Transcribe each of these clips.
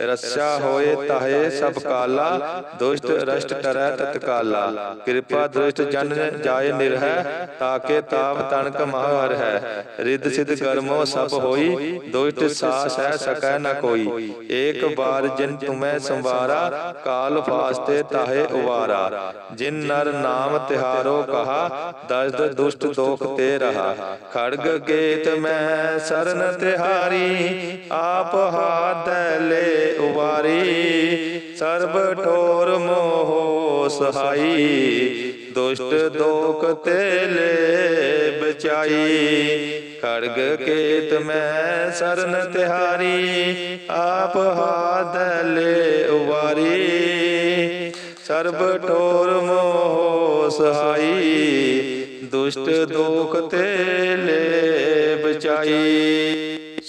ਆਹੈ ਰਸਾ ਹੋਏ ਤਾਹੇ ਸਭ ਕਾਲਾ, ਦੁਸ਼ਟ ਰਸ਼ਟ ਟਰੈ ਤਤਕਾਲਾ ਕਿਰਪਾ ਦੁਸ਼ਟ ਜਨ ਜਾਏ ਨਿਰਹਿ, ਤਾਕੇ ਤਾਪ ਤਣਕ ਮਹਰ ਹੈ। ਰਿੱਧ ਸਿਧ ਕਰਮੋ ਸਭ ਹੋਈ, ਦੁਸ਼ਟ ਸਾਸ ਹੈ ਸਕੈ ਨ ਕੋਈ। ਏਕ ਬਾਰ ਜਿਨ ਤੁਮੈ ਸੰਵਾਰਾ, ਕਾਲ ਫਾਸਤੇ ਤਾਹੇ ਉਵਾਰਾ। ਜਿਨ ਨਰ ਨਾਮ ਤਿਹਾਰੋ ਕਹਾ ਦਸਦ ਦੁਸ਼ਟ ਦੋਖ ਤੇ ਰਹਾ। ਖੜਗ ਕੇਤ ਮੈਂ ਸਰਨ ਤਿਹਾਰੀ, ਆਪ ਹਾਥ ਲੈ ਉਵਾਰੀ ਸਰਬ ਠੋਰ ਮੋਹ ਸਹਾਈ, ਦੁਸ਼ਟ ਦੋਖ ਤੇ ਲੈ ਬਚਾਈ। ਖੜਗ ਕੇਤ ਮੈਂ ਸਰਨ ਤਿਹਾਰੀ, ਆਪ ਹਾਥ ਲੈ ਉਵਾਰੀ ਸਰਬ ਠੋਰ ਮੋਹ ਸਹਾਈ, ਦੁਸ਼ਟ ਦੋਖ ਤੇ ਲੈ ਬਚਾਈ।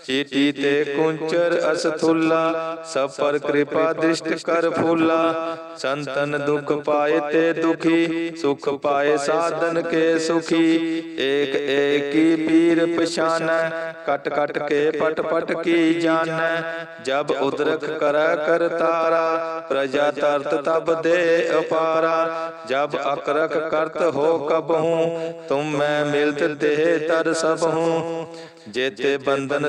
ਪਛਾਨਤ ਚੀਟੀ ਤੇ ਕੁੰਚਰ ਅਸਥੁੱਲਾ ਸਭ ਪਰ ਕਿਰਪਾ ਦ੍ਰਿਸ਼ਟ ਕਰ ਫੂਲਾ ਸੰਤਨ ਦੁਖ ਪਾਏ ਤੇ ਦੁਖੀ ਸੁਖ ਪਾਏ ਸਾਧਨ ਕੇ ਸੁਖੀ ਏਕ ਏਕੀ ਪੀਰ ਪਛਾਨੈ ਕਟ ਕਟ ਕੇ ਪਟ ਪਟ ਕੀ ਜਾਣੈ ਜਬ ਉਦਰਕ ਕਰੈ ਕਰਤਾਰਾ ਪ੍ਰਜਾ ਤਰਤ ਤਬ ਦੇ ਅਪਾਰਾ ਜਬ ਅਕਰਕ ਕਰਤ ਹੋ ਕਬਹੂ ਤੁਮ ਮੈਂ ਮਿਲਤ ਦੇਹ ਤਰ ਸਭ ਹੂੰ ਜੇਤੇ ਬੰਧਨ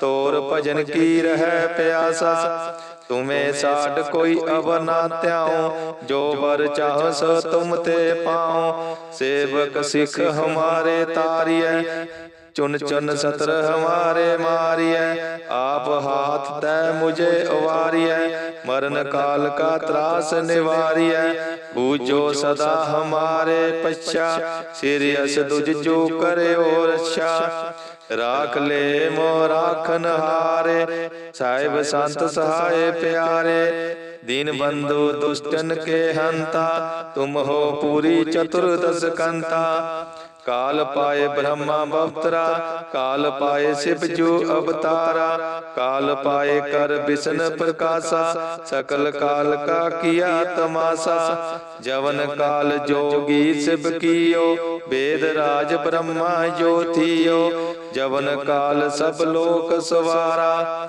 ਤੋਰ ਭਜਨ ਕੀ ਰਹਿ ਪਿਆਸਾ? ਤੁਮੇ ਸਾਡ ਕੋਈ ਅਵ ਨਾ ਧਿਆਉ। ਜੋ ਵਰ ਚਾਹ ਸੋ ਤੁਮ ਤੇ ਪਾਉ। ਸੇਵਕ ਸਿੱਖ ਹਮਾਰੇ ਤਾਰੀਐ। ਚੁਨ ਚੁਨ ਸਤਰ ਹਮਾਰੇ ਮਾਰੀਐ। ਆਪ ਹਾਥ ਤੈ ਮੁਝੇ ਉਵਾਰੀਐ ਮਰਨ ਕਾਲ ਕਾ ਤਰਾਸ ਨਿਵਾਰੀਐ। ਬੂਝੋ ਸਦਾ ਹਮਾਰੇ ਪਛਾ। ਸਿਰ ਅਸ ਦੁਜ ਜੋ ਕਰਿਓ ਰਛਾ। ਰਾਖ ਲੈ ਮੋ ਰਾਖਨ ਹਾਰੇ। ਸਾਹਿਬ ਸੰਤ ਸਹਾਏ ਪਿਆਰੇ। ਦੀਨ ਬੰਧੂ ਦੁਸ਼ਟਨ ਕੇ ਹੰਤਾ। ਤੁਮ ਹੋ ਪੂਰੀ ਚਤੁਰਦਸ ਕੰਤਾ। ਕਾਲ ਪਾਏ ਬ੍ਰਹਮਾ ਬਵਤਰਾ, ਕਾਲ ਪਾਏ ਸਿਵ ਜੂ ਅਵਤਾਰਾ, ਕਾਲ ਪਾਏ ਕਰ ਬਿਸ਼ਨ ਪ੍ਰਕਾਸ਼ਾ, ਸਕਲ ਕਾਲ ਕਾ ਕੀਆ ਤਮਾਸਾ, ਜਵਨ ਕਾਲ ਜੋਗੀ ਸਿਵ ਕੀਓ, ਵੇਦ ਰਾਜ ਬ੍ਰਹਮਾ ਜੋਤੀਓ, ਜਵਨ ਕਾਲ ਸਭ ਲੋਕ ਸਵਾਰਾ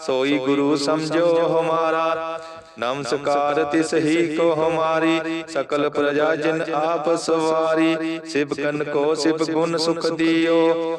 ਸੋਈ ਗੁਰੂ ਸਮਝੋ ਹਮਾਰਾ। ਨਮਸਕਾਰ ਤਿਸ ਹੀ ਕੋ ਹਮਾਰੀ, ਸਕਲ ਪ੍ਰਜਾ ਜਿਨ ਆਪ ਸਵਾਰੀ। ਸਿਵ ਕਨ ਕੋ ਸਿਵ ਗੁਣ ਸੁਖ ਦਿਓ।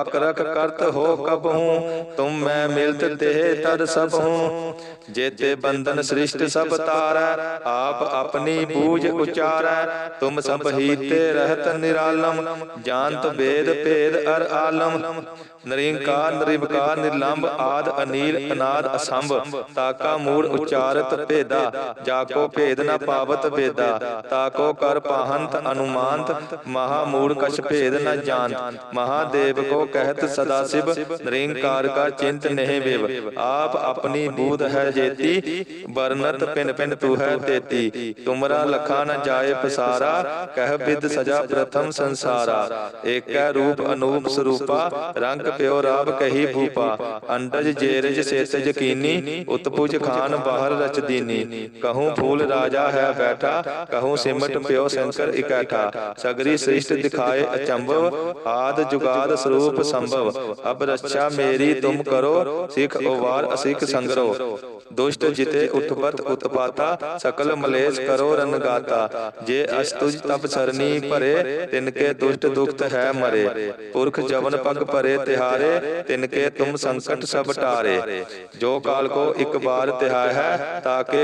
ਅਕਰਖ ਕਰਤ ਹੋ ਕਬਹੂ ਤੁਮ ਮੈਂ ਮਿਲਤ ਤੇ ਤਦ ਸਭ ਹੂੰ। ਜੇਤੇ ਬੰਧਨ ਸ੍ਰਿਸ਼ਟ ਸਭ ਤਾਰੈ, ਆਪ ਆਪਣੀ ਬੂਝ ਉਚਾਰੈ। ਤੁਮ ਸਭ ਹੀ ਤੇ ਰਹਿਤ ਨਿਰਾਲਮ, ਜਾਣਤ ਵੇਦ ਭੇਦ ਅਰ ਆਲਮ। ਨਰਿੰਕਾਰ ਨਿਰਲੰਭ ਆਦ ਅਨੀਲ, ਅਨਾਦ ਅਸੰਭ, ਤਾਕਾ ਮੂੜ ਉਚਾਰਤ ਭੇਦਾ। ਜਾਕੋ ਭੇਦ ਨ ਪਾਵਤ ਵੇਦਾ, ਤਾਕੋ ਕਰ ਪਾਹੰਤ ਅਨੁਮਾਨਤ। ਮਹਾ ਮੂੜ ਕਛ ਭੇਦ ਨ ਜਾਣਤ। ਮਹਾਦੇਵ ਕੋ ਕਹਿਤ ਸਦਾ ਸਿਵ, ਨਿਰੰਕਾਰ ਕਾ ਚਿੰਤ ਨਹਿ ਵਿਵ। ਆਪ ਆਪਣੀ ਬੂਧ ਹੈ ਜੇਤੀ ਬਰਨਤ ਪਿਨ ਪਿਨ ਤੂ ਹੈ ਤੇਤੀ। ਤੁਮਰਾ ਲਖਾ ਨ ਜਾਏ ਪਸਾਰਾ, ਕਹਿ ਬਿਦ ਸਜਾ ਪ੍ਰਥਮ ਸੰਸਾਰਾ। ਏਕੈ ਰੂਪ ਅਨੂਪ ਸਰੂਪਾ, ਰੰਗ ਪਿਓ ਰਾਬ ਕਹੀ ਭੂਪਾ। ਅੰਡਜ ਜੇਰਜ ਸੇਤਜ ਕੀਨੀ, ਉਤਪੁਜ ਖਾਨ ਬਾਹਰ ਰਚ ਦੀਨੀ। ਕਹੂੰ ਫੂਲ ਰਾਜਾ ਹੈ ਬੈਠਾ, ਕਹੂੰ ਸਿਮਟ ਪਿਓ ਸ਼ੰਕਰ ਇਕੱਠਾ। ਸਗਰੀ ਸ੍ਰਿਸ਼ਟ ਦਿਖਾਏ ਅਚੰਭਵ, ਆਦ ਜੁਗਾਦ ਸਰੂਪ ਸੰਭਵ। ਅਬ ਰੱਛਾ ਮੇਰੀ ਤੁਮ ਕਰੋ ਸਿਖ ਉਵਾਰ ਅਸਿਖ ਸੰਗਰੋ। ਦੁਸ਼ਟ ਜਿਤੇ ਉਤਪਤ ਉਤਪਾਤਾ ਸਕਲ ਮਲੇਸ਼ ਕਰੋ ਦੁਸ਼ਟ ਹੈ ਮਰੇ। ਪੁਰਖ ਜਵਨ ਪਗ ਭਰੇ ਤਿਨ ਕੇ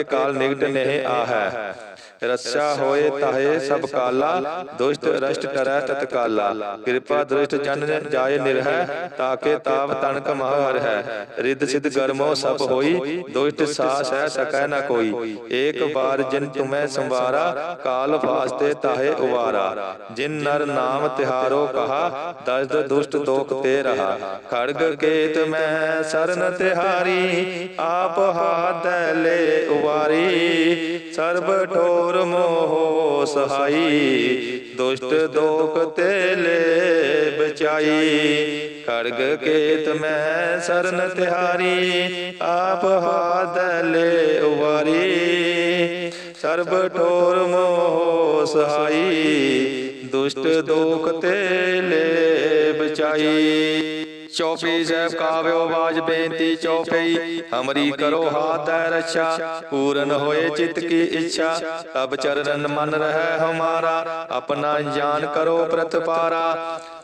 ਕਾਲ ਨਹਿ ਆਹੈ ਰੱਛਾ ਹੋਏ ਤਾਹੇ ਸਭ ਕਾਲਾ ਦੁਸ਼ਟ ਰਸ਼ਟ ਕਰੈ ਤਤਕਾਲਾ ਕਿਰਪਾ ਦ੍ਰਿਸ਼ਟ ਜਨ ਜਾਏ ਨਿਰਹਿ ਤਾਕੇ ਤਾਪ ਤਨਕ ਮਹਰ ਹੈ ਰਿੱਧ ਸਿਧ ਗਰਮੋ ਸਭ ਹੋਈ ਦੁਸ਼ਟ ਸਾਸ ਹੈ, ਸਕੈ ਨ ਕੋਈ। ਏਕ ਬਾਰ ਜਿਨ ਤੁਮੈ ਸੰਵਾਰਾ, ਕਾਲ ਫਾਸਤੇ ਤਾਹੇ ਉਵਾਰਾ। ਜਿਨ ਨਰ ਨਾਮ ਤਿਹਾਰੋ ਕਹਾ, ਦਸਦ ਦੁਸ਼ਟ ਦੋਖ ਤੇ ਰਹਾ। ਖੜਗ ਕੇਤ ਮੈਂ ਸਰਨ ਤਿਹਾਰੀ, ਆਪ ਹਾਥ ਲੈ ਉਵਾਰੀ। ਸਰਬ ਠੋਰ ਮੋਹ ਸਹਾਈ, ਦੁਸ਼ਟ ਦੋਖ ਤੇ ਲੈ ਬਚਾਈ। ਖੜਗ ਕੇਤ ਮੈਂ ਸਰਨ ਤਿਹਾਰੀ, ਆਪ ਹਾਥ ਲੈ ਉਵਾਰੀ। ਸਰਬ ਠੋਰ ਮੋਹ ਸਹਾਈ, ਦੁਸ਼ਟ ਦੋਖ ਤੇ ਲੈ ਬਚਾਈ ਚੌਪਈ ਸਾਹਿਬ ਕਾਵਿਓ ਬਾਜ ਬੇਨਤੀ ਚੌਪਈ, ਹਮਰੀ ਕਰੋ ਹਾਥ ਦੈ ਪੂਰਨ ਹੋਏ ਚਿਤ ਕੀ ਇੱਛਾ। ਤਬ ਚਰਨ ਮਨ ਰਹਿ ਹਮਾਰਾ, ਆਪਣਾ ਜਾਨ ਕਰੋ ਪ੍ਰਤਪਾਰਾ।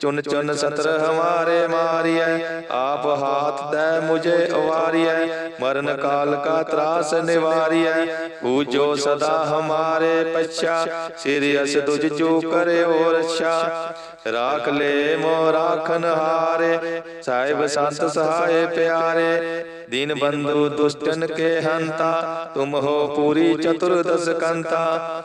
ਚੁਨ ਚੁਨ ਸਤਰ ਹਮਾਰੇ ਮਾਰੀਐ। ਆਪ ਹਾਥ ਦੈ ਮੁਝੇ ਅਵਾਰੀਐ। ਮਰਨ ਕਾਲ ਕਾ ਤਰਾਸ ਨਿਵਾਰੀਐ। ਪੂਜੋ ਸਦਾ ਹਮਾਰੇ ਪਛਾ। ਸਿਰਿ ਅਸ ਤੁਜ ਜੋ ਕਰਿਓ ਰਛਾ ਰਾਖ ਲੈ ਮੋ ਰਾਖਨ ਹਾਰੇ। ਸਾਹਿਬ ਸੰਤ ਸਹਾਏ ਪਿਆਰੇ। ਦੀਨ ਬੰਧੂ ਦੁਸ਼ਟਨ ਕੇ ਹੰਤਾ। ਤੁਮ ਹੋ ਪੂਰੀ ਚਤੁਰਦਸ ਕੰਤਾ।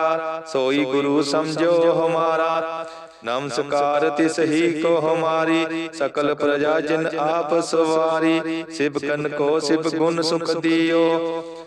ਸੋਈ ਗੁਰੂ ਸਮਝੋ ਹਮਾਰਾ। ਨਮਸਕਾਰ ਤਿਸ ਹੀ ਕੋ ਹਮਾਰੀ। ਸਕਲ ਪ੍ਰਜਾ ਜਿਨ ਆਪ ਸਵਾਰੀ। ਸਿਵਕਨ ਕੋ ਸਿਵ ਗੁਣ ਸੁਖ ਦਿਓ।